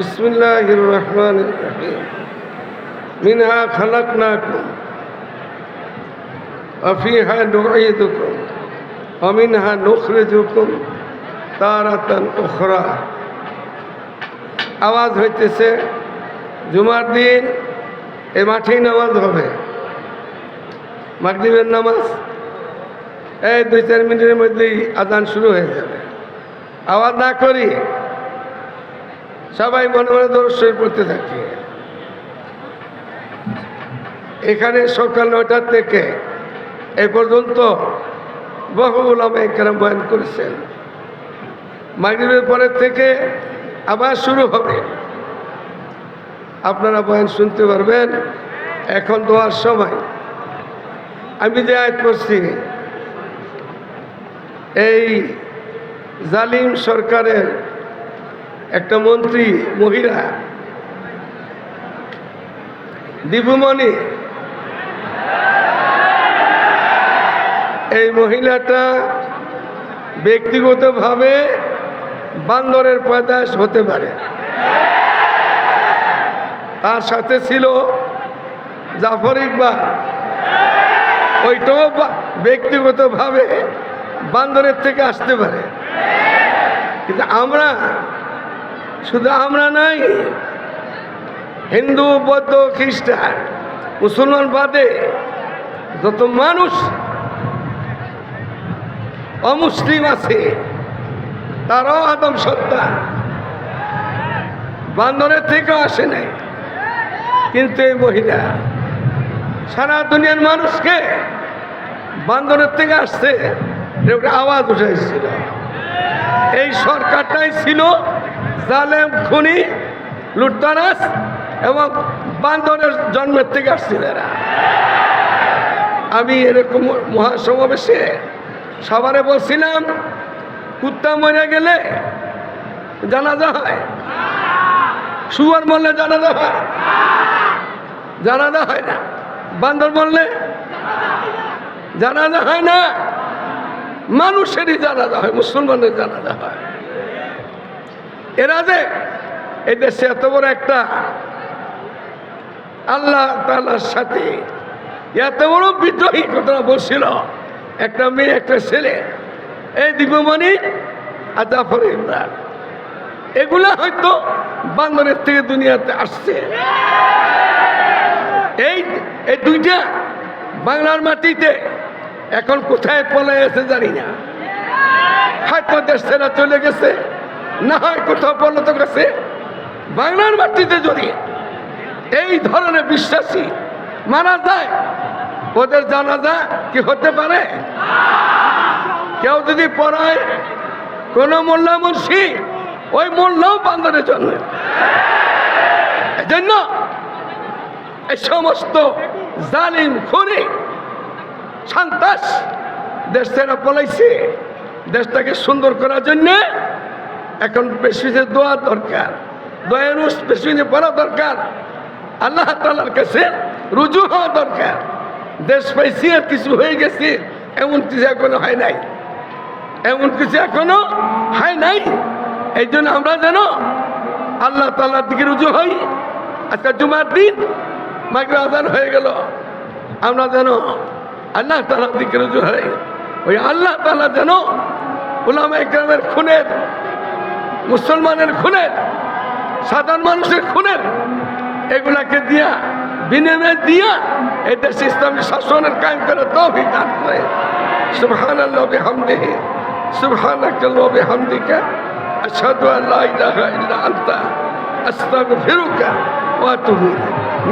بسم الله الرحمن الرحيم منها خلقناكم وفيها نعيدكم ومنها نخرجكم تارة أخرى আওয়াজ হইতেছে জুমার দিন এ মাঠেই নামাজ হবে মাগরিবের নামাজ এই দুই চার মিনিটের মধ্যেই আজান শুরু হয়ে যাবে আওয়াজ না করি সবাই মনে মনে দর্শন করতে থাকি। এখানে সকাল নয়টার থেকে এ পর্যন্ত বহু ওলামা একরাম বয়ান করেছেন। মাগরিবের পরের থেকে আবার শুরু হবে। আপনারা বয়ান শুনতে পারবেন, এখন দোয়ার সময়। আমি যে আয়াত করছি এই জালিম সরকারের একটা মন্ত্রী, মহিলা। দীপুমণি। এই মহিলাটা ব্যক্তিগতভাবে বান্দরের পয়দাস হতে পারে। তার সাথে ছিল জাফর ইকবাল। ওইটাও ব্যক্তিগতভাবে বান্দরের থেকে আসতে পারে। কিন্তু আমরা শুধু আমরা নাই, হিন্দু, বৌদ্ধ, খ্রিস্টান, মুসলমান বাদে যত মানুষ অমুসলিম আছে, তারাও আদম সত্তা। বান্দরের থেকেও আসে নাই। কিন্তু এই মহিলা সারা দুনিয়ার মানুষকে বান্দরের থেকে আসছে আওয়াজ উঠেছিল এই সরকারটাই ছিল জালেম, খুনি লুটতারাস এবং বান্দরের জন্মের থেকে আসছিল এরা। আমি এরকম মহাসমাবেশে সবারে বলছিলাম, কুত্তা মরে গেলে জানাজা হয়। সুয়ার মরলে জানাজা হয়। জানাজা হয় না। বান্দর মরলে জানাজা হয় না। মানুষেরই জানাজা হয় মুসলমানের জানাজা হয়। এরা যে এই দেশে এত বড় একটা আল্লাহ তালার সাথে এত বড় বিদ্রোহী কথা বলছিল একটা মেয়ে, একটা ছেলে, এই দীপমণি আর জাফর ইমরান। এগুলা হয়তো বান্দরের থেকে দুনিয়াতে আসছে। এই এই দুইটা বাংলার মাটিতে এখন কোথায় পলাই আছে জানি না। হয়তো দেশ ছেড়া চলে গেছে। না হয় কোথাও পলত গেছে বাংলার মাটিতে যদি এই ধরনের বিশ্বাসী মারা যায়, ওদের জানাজা কি হতে পারে? কেউ যদি পড়ায়, কোনো মোল্লা মুন্সি ওই মোল্লাও বান্দরের জন্য। এজন্য এই সমস্ত জালিম, খুনি, সন্ত্রাস দেশ ছেড়ে পলাইছে। দেশটাকে সুন্দর করার জন্য এখন বেশি বেশি দোয়া দরকার দয়ানুষ বেশি বেশি পড়া দরকার, আল্লাহ তালার কাছে রুজু হওয়া দরকার। দেশ পাইছি আর কিছু হয়ে গেছে, এমন কিছু এখনও হয় নাই। এমন কিছু এখনও হয় নাই। এই জন্য আমরা যেন আল্লাহ তালার দিকে রুজু হই। আজকে জুমার দিন মাগরে আজান হয়ে গেল। আমরা যেন আল্লাহ তালার দিকে রুজু হই। ওই আল্লাহ তালা যেন ওলামা একরামের খুনের মুসলমানের খুনের, সাধারণ মানুষের খুনের, এগুলাকে দিয়া, বিনিময়ে দিয়া এই দেশে ইসলামী শাসনের কায়েম করে তৌফিক দান করে। সুবহান আল্লাহ বিহামদিহি, সুবহানাক আল্লাহ বিহামদিকা, আশহাদু আল্লা ইলাহা ইল্লা আনতা, আস্তাগফিরুকা ওয়া আতুবু